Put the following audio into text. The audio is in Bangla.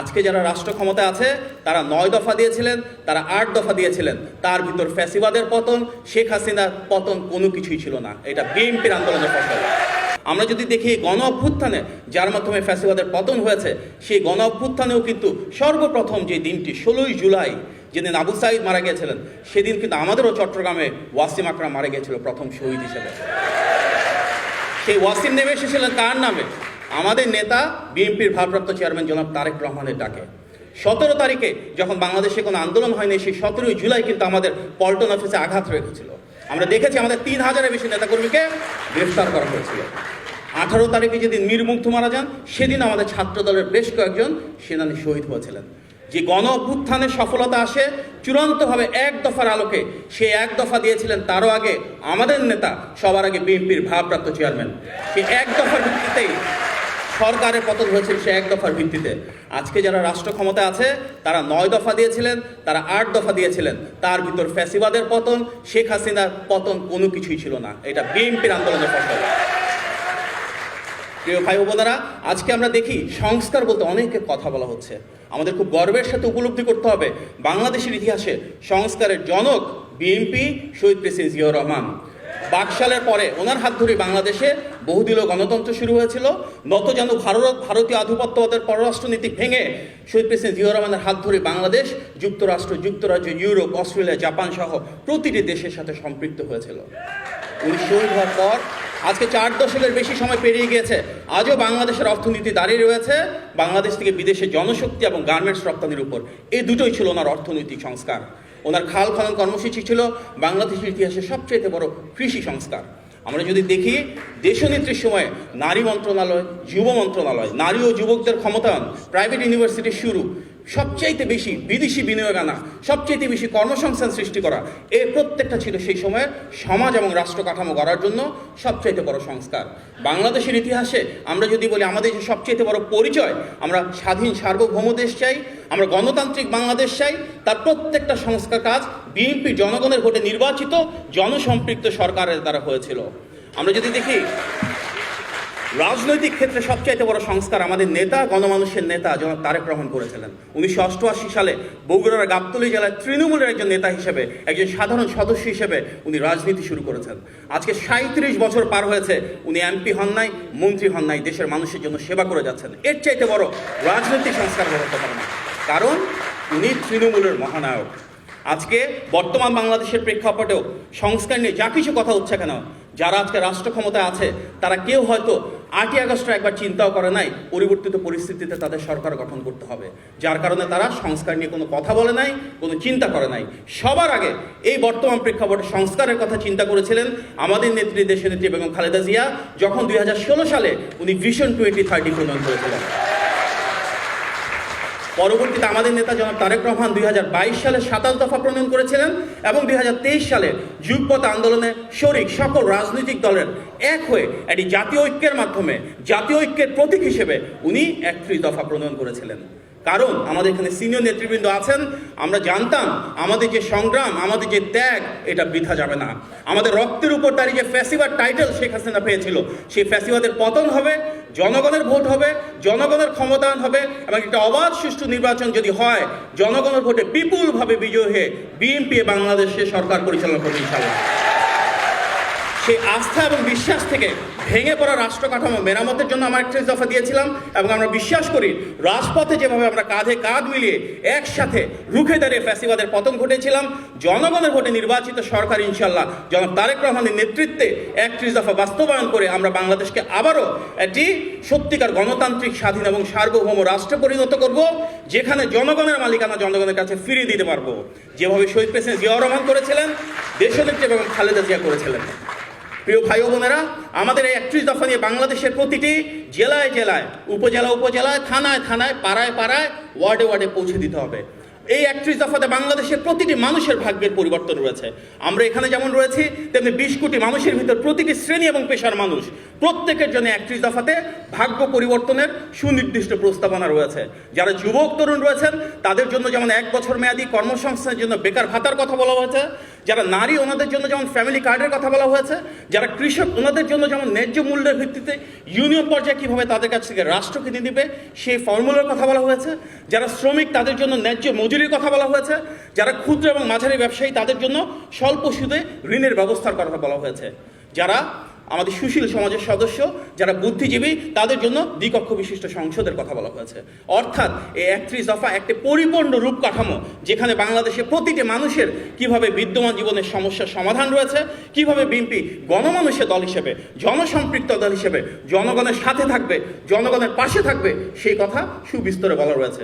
আজকে যারা রাষ্ট্র ক্ষমতায় আছে, তারা নয় দফা দিয়েছিলেন, তারা আট দফা দিয়েছিলেন। তার ভিতর ফ্যাসিবাদের পতন, শেখ হাসিনার পতন কোনো কিছুই ছিল না। এটা বিএনপির আন্দোলনের ফসল। আমরা যদি দেখি গণ অভ্যুত্থানে যার মাধ্যমে ফ্যাসিবাদের পতন হয়েছে, সেই গণ অভ্যুত্থানেও কিন্তু সর্বপ্রথম যে দিনটি, ষোলোই জুলাই, যেদিন আবু সাইদ মারা গিয়েছিলেন, সেদিন কিন্তু আমাদেরও চট্টগ্রামে ওয়াসিম আকরাম মারা গিয়েছিল প্রথম শহীদ হিসেবে। সেই ওয়াসিম নেমে এসেছিলেন কার নামে? আমাদের নেতা বিএনপির ভারপ্রাপ্ত চেয়ারম্যান জনাব তারেক রহমানের ডাকে। সতেরো তারিখে যখন বাংলাদেশে কোনো আন্দোলন হয়নি, সেই সতেরোই জুলাই কিন্তু আমাদের পল্টন অফিসে আঘাত রেখেছিল আমরা দেখেছি আমাদের তিন হাজারের বেশি নেতাকর্মীকে গ্রেফতার করা হয়েছিল। আঠারো তারিখে যেদিন মীর মুগ্ধ মারা যান, সেদিন আমাদের ছাত্র দলের বেশ কয়েকজন সেনানী শহীদ হয়েছিলেন যে গণ অভ্যুত্থানের সফলতা আসে, চূড়ান্তভাবে এক দফার আলোকে সে এক দফা দিয়েছিলেন তারও আগে আমাদের নেতা, সবার আগে বিএনপির ভারপ্রাপ্ত চেয়ারম্যান। সে এক দফার ভিত্তিতেই সরকারের পতন হয়েছিল সে এক দফার ভিত্তিতে। আজকে যারা রাষ্ট্র ক্ষমতায় আছে, তারা নয় দফা দিয়েছিলেন, তারা আট দফা দিয়েছিলেন। তার ভিতর ফ্যাসিবাদের পতন, শেখ হাসিনার পতন কোনো কিছুই ছিল না। এটা বিএনপির আন্দোলনের ফসল প্রিয় ভাই বোনেরা, আজকে আমরা দেখি সংস্কার বলতে অনেকের কথা বলা হচ্ছে। আমাদের খুব গর্বের সাথে উপলব্ধি করতে হবে, বাংলাদেশের ইতিহাসে সংস্কারের জনক বিএনপি শহীদ প্রেসিডেন্ট জিয়াউর রহমান। বাকশালের পরে ওনার হাত ধরে বাংলাদেশে বহুদিল গণতন্ত্র শুরু হয়েছিল। নত যেন ভারত, ভারতীয় আধিপত্যবাদের পররাষ্ট্রনীতি ভেঙে শহীদ প্রেসিডেন্ট জিয়াউর রহমানের হাত ধরে বাংলাদেশ, যুক্তরাষ্ট্র, যুক্তরাজ্য, ইউরোপ, অস্ট্রেলিয়া, জাপান সহ প্রতিটি দেশের সাথে সম্পৃক্ত হয়েছিল। উনি শহীদ হওয়ার পর আজকে চার দশকের বেশি সময় পেরিয়ে গিয়েছে। আজও বাংলাদেশের অর্থনীতি দাঁড়িয়ে রয়েছে। বাংলাদেশ থেকে বিদেশে জনশক্তি এবং গার্মেন্টস রপ্তানির উপর। এই দুটোই ছিল ওনার অর্থনৈতিক সংস্কার। ওনার খাল খনন কর্মসূচি ছিল বাংলাদেশের ইতিহাসে সবচেয়ে বড় কৃষি সংস্কার আমরা যদি দেখি, দেশনেত্রীর সময় নারী মন্ত্রণালয়, যুব মন্ত্রণালয়, নারী ও যুবকদের ক্ষমতায়ন প্রাইভেট ইউনিভার্সিটি শুরু। সবচাইতে বেশি বিদেশি বিনিয়োগ আনা, সবচাইতে বেশি কর্মসংস্থান সৃষ্টি করা, এ প্রত্যেকটা ছিল সেই সময়ের সমাজ এবং রাষ্ট্র কাঠামো গড়ার জন্য সবচাইতে বড় সংস্কার। বাংলাদেশের ইতিহাসে আমরা যদি বলি আমাদের যে সবচাইতে বড় পরিচয়, আমরা স্বাধীন সার্বভৌম দেশ চাই, আমরা গণতান্ত্রিক বাংলাদেশ চাই, তার প্রত্যেকটা সংস্কার কাজ বিএনপি জনগণের ভোটে নির্বাচিত জনসম্পৃক্ত সরকারের দ্বারা হয়েছিল। আমরা যদি দেখি রাজনৈতিক ক্ষেত্রে সবচাইতে বড় সংস্কার আমাদের নেতা, গণমানুষের নেতা জনাব তারেক রহমান করেছিলেন। উনিশশো অষ্টআশি সালে বগুড়ার গাবতলী জেলায় তৃণমূলের একজন নেতা হিসেবে, একজন সাধারণ সদস্য হিসেবে উনি রাজনীতি শুরু করেছেন। আজকে সাঁত্রিশ বছর পার হয়েছে, উনি এমপি হন নাই, মন্ত্রী হন নাই, দেশের মানুষের জন্য সেবা করে যাচ্ছেন। এর চাইতে বড় রাজনৈতিক সংস্কার হতে পারে কারণ উনি তৃণমূলের মহানায়ক। আজকে বর্তমান বাংলাদেশের প্রেক্ষাপটেও সংস্কার নিয়ে যা কিছু কথা হচ্ছে কেন যারা আজকে রাষ্ট্র ক্ষমতায় আছে, তারা কেউ হয়তো আটই আগস্ট একবার চিন্তাও করে নাই পরিবর্তিত পরিস্থিতিতে তাদের সরকার গঠন করতে হবে। যার কারণে তারা সংস্কার নিয়ে কোনো কথা বলে নাই, কোনো চিন্তা করে নাই। সবার আগে এই বর্তমান প্রেক্ষাপটে সংস্কারের কথা চিন্তা করেছিলেন আমাদের নেত্রী দেশের নেত্রী বেগম খালেদা জিয়া, যখন দুই হাজার ষোলো সালে উনি ভিশন টোয়েন্টি থার্টি প্রণয়ন করেছিলেন। পরবর্তীতে আমাদের নেতা জনাব তারেক রহমান দুই হাজার বাইশ সালে সাতাশ দফা প্রণয়ন করেছিলেন এবং দুই হাজার তেইশ সালে যুগপথ আন্দোলনে শরিক সকল রাজনৈতিক দলের এক হয়ে এটি জাতীয় ঐক্যের মাধ্যমে জাতীয় ঐক্যের প্রতীক হিসেবে উনি একত্রিশ দফা প্রণয়ন করেছিলেন। কারণ আমাদের এখানে সিনিয়র নেতৃবৃন্দ আছেন। আমরা জানতাম আমাদের যে সংগ্রাম, আমাদের যে ত্যাগ, এটা বৃথা যাবে না। আমাদের রক্তের উপর দাঁড়িয়ে যে ফ্যাসিবাদ টাইটেল শেখ হাসিনা পেয়েছিল, সেই ফ্যাসিবাদের পতন হবে, জনগণের ভোট হবে, জনগণের ক্ষমতায়ন হবে এবং একটা অবাধ সুষ্ঠু নির্বাচন যদি হয়, জনগণের ভোটে বিপুলভাবে বিজয় হয়ে বিএনপি বাংলাদেশে সরকার পরিচালনা করবে ইনশাল্লাহ সেই আস্থা এবং বিশ্বাস থেকে ভেঙে পড়া রাষ্ট্র কাঠামো মেরামতের জন্য আমরা একত্রিশ দফা দিয়েছিলাম এবং আমরা বিশ্বাস করি রাজপথে যেভাবে আমরা কাঁধে কাঁধ মিলিয়ে একসাথে রুখে দাঁড়িয়ে ফ্যাসিবাদের পতন ঘটেছিলাম, জনগণের ভোটে নির্বাচিত সরকার ইনশাল্লাহ জনাব তারেক রহমানের নেতৃত্বে একত্রিশ দফা বাস্তবায়ন করে আমরা বাংলাদেশকে আবারও একটি সত্যিকার গণতান্ত্রিক, স্বাধীন এবং সার্বভৌম রাষ্ট্রে পরিণত করব, যেখানে জনগণের মালিকানা জনগণের কাছে ফিরিয়ে দিতে পারব। যেভাবে শহীদ প্রেসিডেন্ট জিয়াউর রহমান করেছিলেন, দেশনেত্রী এবং খালেদা জিয়া করেছিলেন। প্রিয় ভাই ও বোনেরা, আমাদের এই একত্রিশ দফা নিয়ে বাংলাদেশের প্রতিটি জেলায় জেলায়, উপজেলা, উপজেলায়, থানায় থানায়, পাড়ায় পাড়ায়, ওয়ার্ডে ওয়ার্ডে পৌঁছে দিতে হবে। এই একত্রিশ দফাতে বাংলাদেশের প্রতিটি মানুষের ভাগ্যের পরিবর্তন রয়েছে। আমরা এখানে যেমন রয়েছি, তেমনি বিশ কোটি মানুষের ভিতর প্রতিটি শ্রেণি এবং পেশার মানুষ প্রত্যেকের জন্য একত্রিশ দফাতে ভাগ্য পরিবর্তনের সুনির্দিষ্ট প্রস্তাবনা রয়েছে। যারা যুবক, তরুণ রয়েছেন, তাদের জন্য যেমন এক বছর মেয়াদী কর্মসংস্থানের জন্য বেকার ভাতার কথা বলা হয়েছে। যারা নারী, ওনাদের জন্য যেমন ফ্যামিলি কার্ডের কথা বলা হয়েছে। যারা কৃষক, ওনাদের জন্য যেমন ন্যায্য মূল্যের ভিত্তিতে ইউনিয়ন পর্যায়ে কীভাবে তাদের কাছ থেকে রাষ্ট্র কিনে দিবে সেই ফর্মুলার কথা বলা হয়েছে। যারা শ্রমিক, তাদের জন্য ন্যায্য মজুরির কথা বলা হয়েছে। যারা ক্ষুদ্র এবং মাঝারি ব্যবসায়ী, তাদের জন্য স্বল্প সুদে ঋণের ব্যবস্থার কথা বলা হয়েছে। যারা আমাদের সুশীল সমাজের সদস্য, যারা বুদ্ধিজীবী, তাদের জন্য দ্বিকক্ষ বিশিষ্ট সংসদের কথা বলা হয়েছে। অর্থাৎ এই একত্রিশ দফা একটি পরিপূর্ণ রূপ কাঠামো যেখানে বাংলাদেশে প্রতিটি মানুষের কীভাবে বিদ্যমান জীবনের সমস্যার সমাধান রয়েছে, কীভাবে বিএনপি গণমানুষের দল হিসেবে, জনসম্পৃক্ত দল হিসেবে জনগণের সাথে থাকবে, জনগণের পাশে থাকবে, সেই কথা সুবিস্তরে বলা রয়েছে।